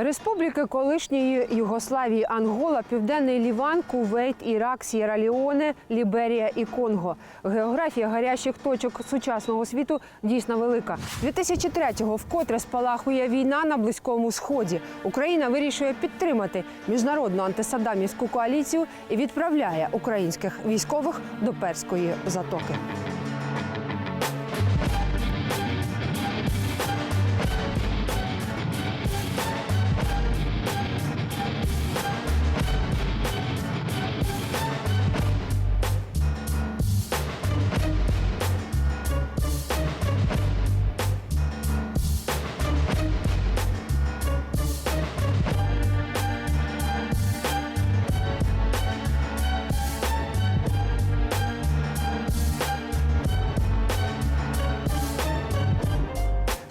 Республіки колишньої Югославії Ангола, Південний Ліван, Кувейт, Ірак, Сєра Ліоне, Ліберія і Конго. Географія гарячих точок сучасного світу дійсно велика. 2003-го вкотре спалахує війна на близькому сході. Україна вирішує підтримати міжнародну антисадамівську коаліцію і відправляє українських військових до перської затоки.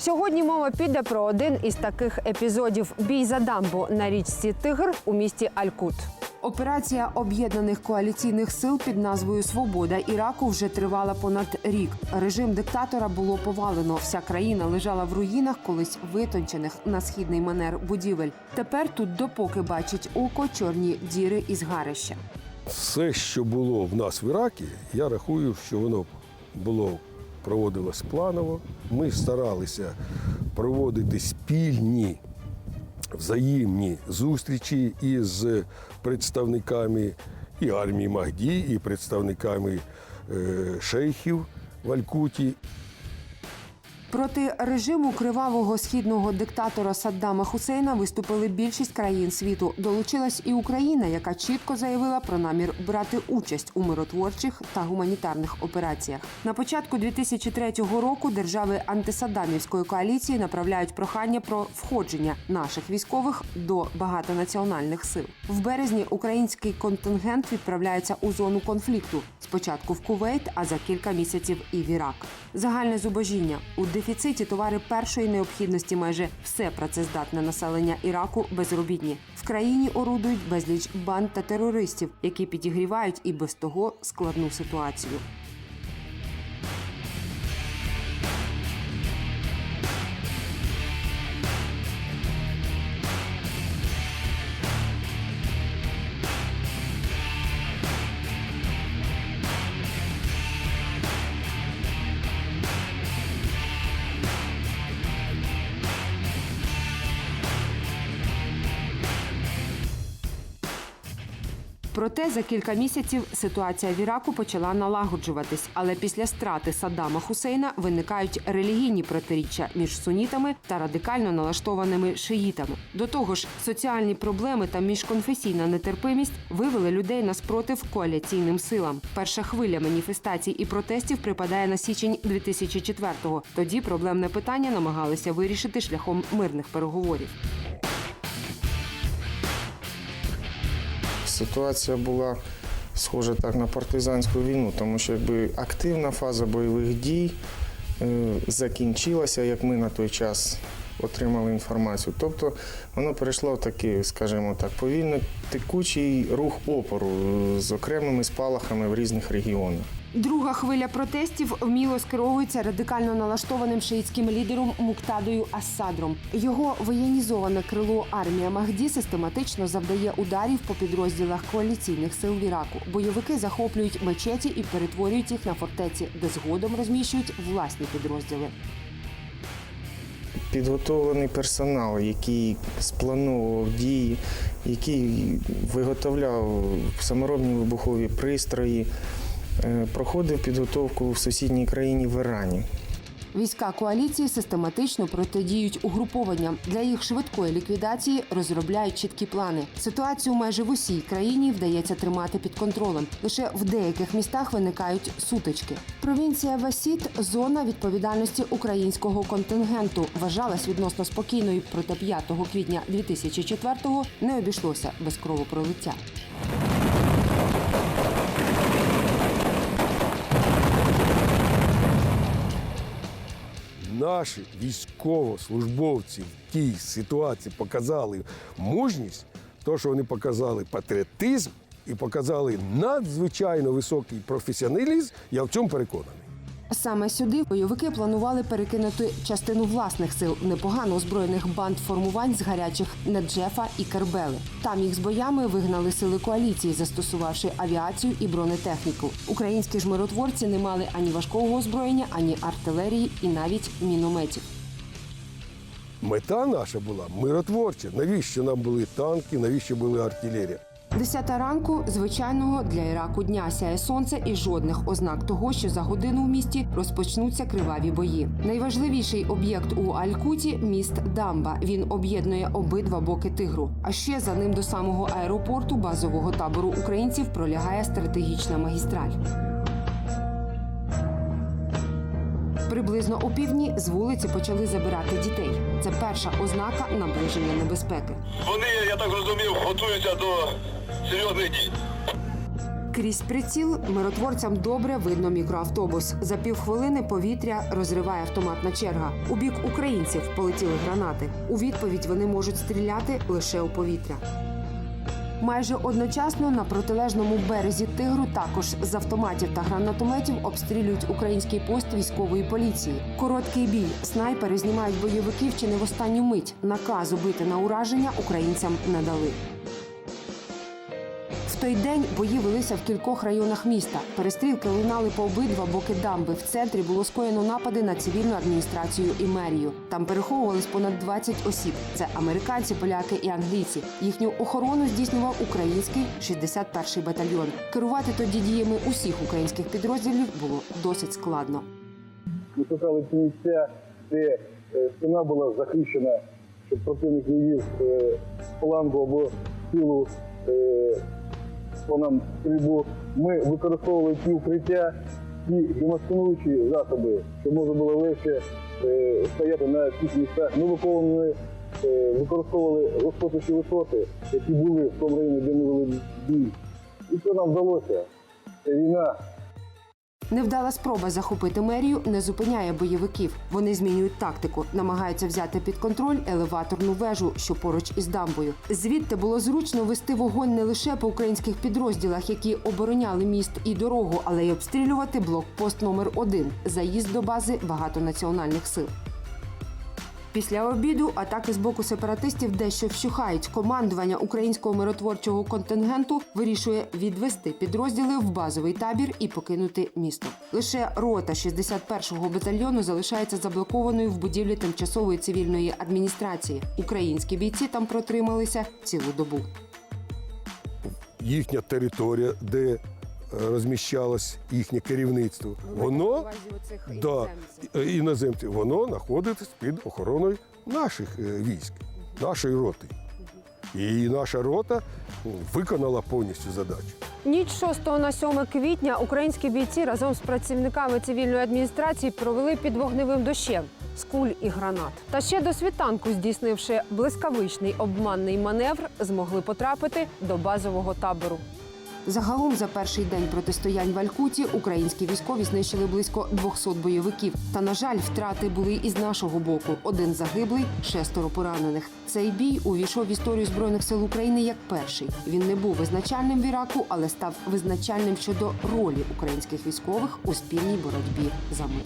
Сьогодні мова піде про один із таких епізодів бій за дамбу на річці Тигр у місті Алькут. Операція об'єднаних коаліційних сил під назвою Свобода Іраку вже тривала понад рік. Режим диктатора було повалено. Вся країна лежала в руїнах, колись витончених на східний манер будівель. Тепер тут, допоки бачить око, чорні діри із гарища. Все, що було в нас в Іракі, я рахую, що воно було проводилось планово. Ми старалися проводити спільні взаємні зустрічі із представниками і армії Магді, і представниками е, шейхів в Алькуті. Проти режиму кривавого східного диктатора Саддама Хусейна виступили більшість країн світу. Долучилась і Україна, яка чітко заявила про намір брати участь у миротворчих та гуманітарних операціях. На початку 2003 року держави антисаддамівської коаліції направляють прохання про входження наших військових до багатонаціональних сил. В березні український контингент відправляється у зону конфлікту. Спочатку в Кувейт, а за кілька місяців і в Ірак. Загальне зубожіння у дефіциті товари першої необхідності майже все працездатне населення Іраку безробітні. В країні орудують безліч банд та терористів, які підігрівають і без того складну ситуацію. Проте за кілька місяців ситуація в Іраку почала налагоджуватись. Але після страти Саддама Хусейна виникають релігійні протиріччя між сунітами та радикально налаштованими шиїтами. До того ж, соціальні проблеми та міжконфесійна нетерпимість вивели людей на спротив коаліційним силам. Перша хвиля маніфестацій і протестів припадає на січень 2004-го. Тоді проблемне питання намагалися вирішити шляхом мирних переговорів. Ситуація була схожа так на партизанську війну, тому що якби активна фаза бойових дій е, закінчилася, як ми на той час отримали інформацію. Тобто воно перейшло в такий, скажімо так, повільно текучий рух опору е, з окремими спалахами в різних регіонах. Друга хвиля протестів вміло скеровується радикально налаштованим шиїтським лідером Муктадою Ассадром. Його воєнізоване крило армія Махді систематично завдає ударів по підрозділах коаліційних сил в Іраку. Бойовики захоплюють мечеті і перетворюють їх на фортеці, де згодом розміщують власні підрозділи. Підготовлений персонал, який сплановував дії, який виготовляв саморобні вибухові пристрої, е, проходив підготовку в сусідній країні в Ірані. Війська коаліції систематично протидіють угрупованням. Для їх швидкої ліквідації розробляють чіткі плани. Ситуацію майже в усій країні вдається тримати під контролем. Лише в деяких містах виникають сутички. Провінція Васіт зона відповідальності українського контингенту вважалась відносно спокійною, проте 5 квітня 2004-го не обійшлося без кровопролиття. Наші військовослужбовці в тій ситуації показали мужність, то, що вони показали патріотизм і показали надзвичайно високий професіоналізм, я в цьому переконаний. Саме сюди бойовики планували перекинути частину власних сил непогано озброєних банд формувань з гарячих Неджефа і Кербели. Там їх з боями вигнали сили коаліції, застосувавши авіацію і бронетехніку. Українські ж миротворці не мали ані важкого озброєння, ані артилерії, і навіть мінометів. Мета наша була миротворча. Навіщо нам були танки, навіщо була артилерія? Десята ранку звичайного для Іраку дня сяє сонце і жодних ознак того, що за годину в місті розпочнуться криваві бої. Найважливіший об'єкт у Алькуті міст Дамба. Він об'єднує обидва боки тигру. А ще за ним до самого аеропорту базового табору українців пролягає стратегічна магістраль. Приблизно опівдні з вулиці почали забирати дітей. Це перша ознака наближення небезпеки. Вони, я так розумів, готуються до серйозних дій. Крізь приціл миротворцям добре видно мікроавтобус. За півхвилини повітря розриває автоматна черга. У бік українців полетіли гранати. У відповідь вони можуть стріляти лише у повітря. Майже одночасно на протилежному березі тигру також з автоматів та гранатометів обстрілюють український пост військової поліції. Короткий бій. Снайпери знімають бойовиків чи не в останню мить. Наказу бити на ураження українцям не дали. Той день бої велися в кількох районах міста. Перестрілки лунали по обидва боки дамби. В центрі було скоєно напади на цивільну адміністрацію і мерію. Там переховувались понад 20 осіб. Це американці, поляки і англійці. Їхню охорону здійснював український 61-й батальйон. Керувати тоді діями усіх українських підрозділів було досить складно. Ми шукали ті місця, де е, стіна була захищена, щоб противник не вів е, флангу або силу нам стрільбу. Ми використовували ті укриття, ті демонструючі засоби, щоб можна було легше е, стояти на цих місцях. Ми виконували, е, використовували розпочачі висоти, які були в тому районі, де ми вели бій. І це нам вдалося. Це війна. Невдала спроба захопити мерію не зупиняє бойовиків. Вони змінюють тактику, намагаються взяти під контроль елеваторну вежу, що поруч із дамбою. Звідти було зручно вести вогонь не лише по українських підрозділах, які обороняли міст і дорогу, але й обстрілювати блокпост номер 1 заїзд до бази багатонаціональних сил. Після обіду атаки з боку сепаратистів дещо вщухають. Командування українського миротворчого контингенту вирішує відвести підрозділи в базовий табір і покинути місто. Лише рота 61-го батальйону залишається заблокованою в будівлі тимчасової цивільної адміністрації. Українські бійці там протрималися цілу добу. Їхня територія, де розміщалось їхнє керівництво, воно да, е, іноземці, воно знаходиться під охороною наших е, військ, нашої роти. І наша рота виконала повністю задачу. Ніч 6 на 7 квітня українські бійці разом з працівниками цивільної адміністрації провели під вогневим дощем з куль і гранат. Та ще до світанку, здійснивши блискавичний обманний маневр, змогли потрапити до базового табору. Загалом за перший день протистоянь в Алькуті українські військові знищили близько 200 бойовиків. Та на жаль, втрати були і з нашого боку: один загиблий, шестеро поранених. Цей бій увійшов в історію збройних сил України як перший. Він не був визначальним в Іраку, але став визначальним щодо ролі українських військових у спільній боротьбі за мир.